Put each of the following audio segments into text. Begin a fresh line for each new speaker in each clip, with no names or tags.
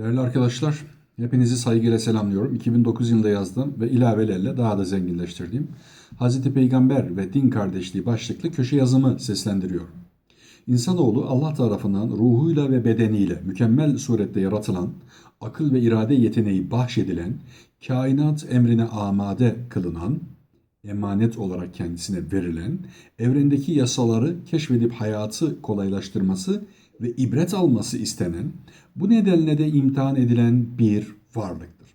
Değerli arkadaşlar, hepinizi saygıyla selamlıyorum. 2009 yılında yazdım ve ilavelerle daha da zenginleştirdiğim Hz. Peygamber ve Din Kardeşliği başlıklı köşe yazımı seslendiriyorum. İnsanoğlu Allah tarafından ruhuyla ve bedeniyle mükemmel surette yaratılan, akıl ve irade yeteneği bahşedilen, kainat emrine amade kılınan, emanet olarak kendisine verilen, evrendeki yasaları keşfedip hayatı kolaylaştırması ve ibret alması istenen, bu nedenle de imtihan edilen bir varlıktır.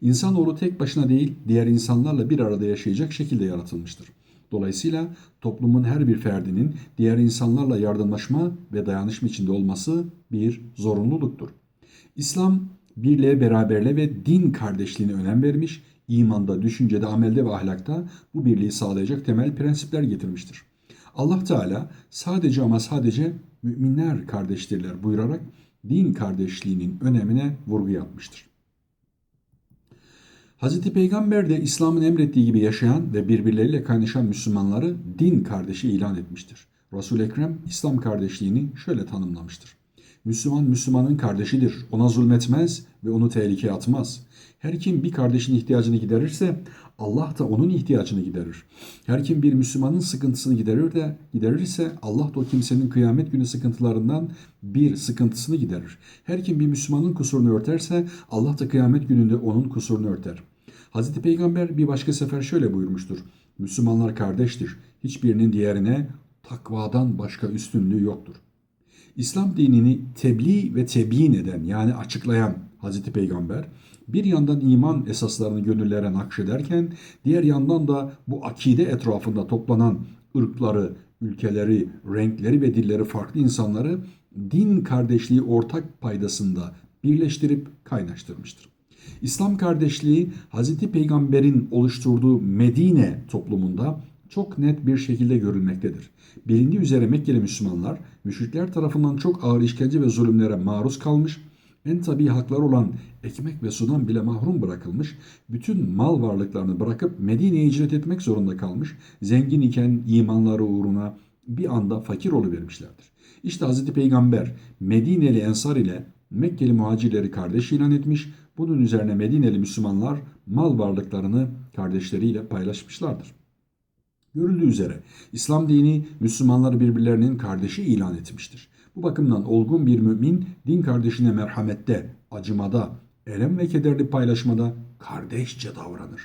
İnsanoğlu tek başına değil, diğer insanlarla bir arada yaşayacak şekilde yaratılmıştır. Dolayısıyla toplumun her bir ferdinin diğer insanlarla yardımlaşma ve dayanışma içinde olması bir zorunluluktur. İslam birliğe, beraberliğe ve din kardeşliğine önem vermiş, imanda, düşüncede, amelde ve ahlakta bu birliği sağlayacak temel prensipler getirmiştir. Allah Teala sadece ama sadece müminler kardeştirler buyurarak din kardeşliğinin önemine vurgu yapmıştır. Hz. Peygamber de İslam'ın emrettiği gibi yaşayan ve birbirleriyle kaynaşan Müslümanları din kardeşi ilan etmiştir. resul Ekrem İslam kardeşliğini şöyle tanımlamıştır. Müslüman Müslümanın kardeşidir. Ona zulmetmez ve onu tehlikeye atmaz. Her kim bir kardeşin ihtiyacını giderirse Allah da onun ihtiyacını giderir. Her kim bir Müslümanın sıkıntısını giderir de giderirse Allah da o kimsenin kıyamet günü sıkıntılarından bir sıkıntısını giderir. Her kim bir Müslümanın kusurunu örterse Allah da kıyamet gününde onun kusurunu örter. Hazreti Peygamber bir başka sefer şöyle buyurmuştur. Müslümanlar kardeştir. Hiçbirinin diğerine takvadan başka üstünlüğü yoktur. İslam dinini tebliğ ve tebyin eden yani açıklayan Hazreti Peygamber bir yandan iman esaslarını gönüllere nakşederken diğer yandan da bu akide etrafında toplanan ırkları, ülkeleri, renkleri ve dilleri farklı insanları din kardeşliği ortak paydasında birleştirip kaynaştırmıştır. İslam kardeşliği Hazreti Peygamber'in oluşturduğu Medine toplumunda çok net bir şekilde görülmektedir. Bilindiği üzere Mekkeli Müslümanlar müşrikler tarafından çok ağır işkence ve zulümlere maruz kalmış, en tabi haklar olan ekmek ve sudan bile mahrum bırakılmış, bütün mal varlıklarını bırakıp Medine'ye hicret etmek zorunda kalmış, zengin iken imanları uğruna bir anda fakir oluvermişlerdir. İşte Hz. Peygamber Medineli Ensar ile Mekkeli muhacirleri kardeş ilan etmiş, bunun üzerine Medineli Müslümanlar mal varlıklarını kardeşleriyle paylaşmışlardır. Görüldüğü üzere İslam dini Müslümanları birbirlerinin kardeşi ilan etmiştir. Bu bakımdan olgun bir mümin din kardeşine merhamette, acımada, elem ve kederli paylaşmada kardeşçe davranır.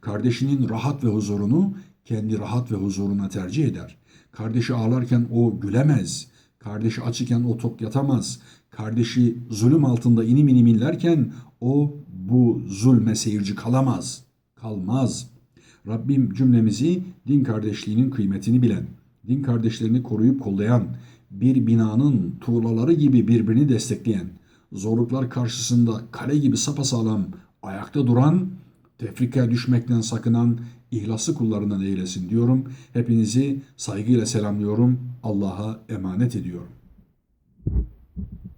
Kardeşinin rahat ve huzurunu kendi rahat ve huzuruna tercih eder. Kardeşi ağlarken o gülemez. Kardeşi aç iken o tok yatamaz. Kardeşi zulüm altında inim inim inlerken o bu zulme seyirci kalamaz. Kalmaz. Rabbim cümlemizi din kardeşliğinin kıymetini bilen, din kardeşlerini koruyup kollayan, bir binanın tuğlaları gibi birbirini destekleyen, zorluklar karşısında kale gibi sapasağlam ayakta duran, tefrikaya düşmekten sakınan ihlaslı kullarından eylesin diyorum. Hepinizi saygıyla selamlıyorum. Allah'a emanet ediyorum.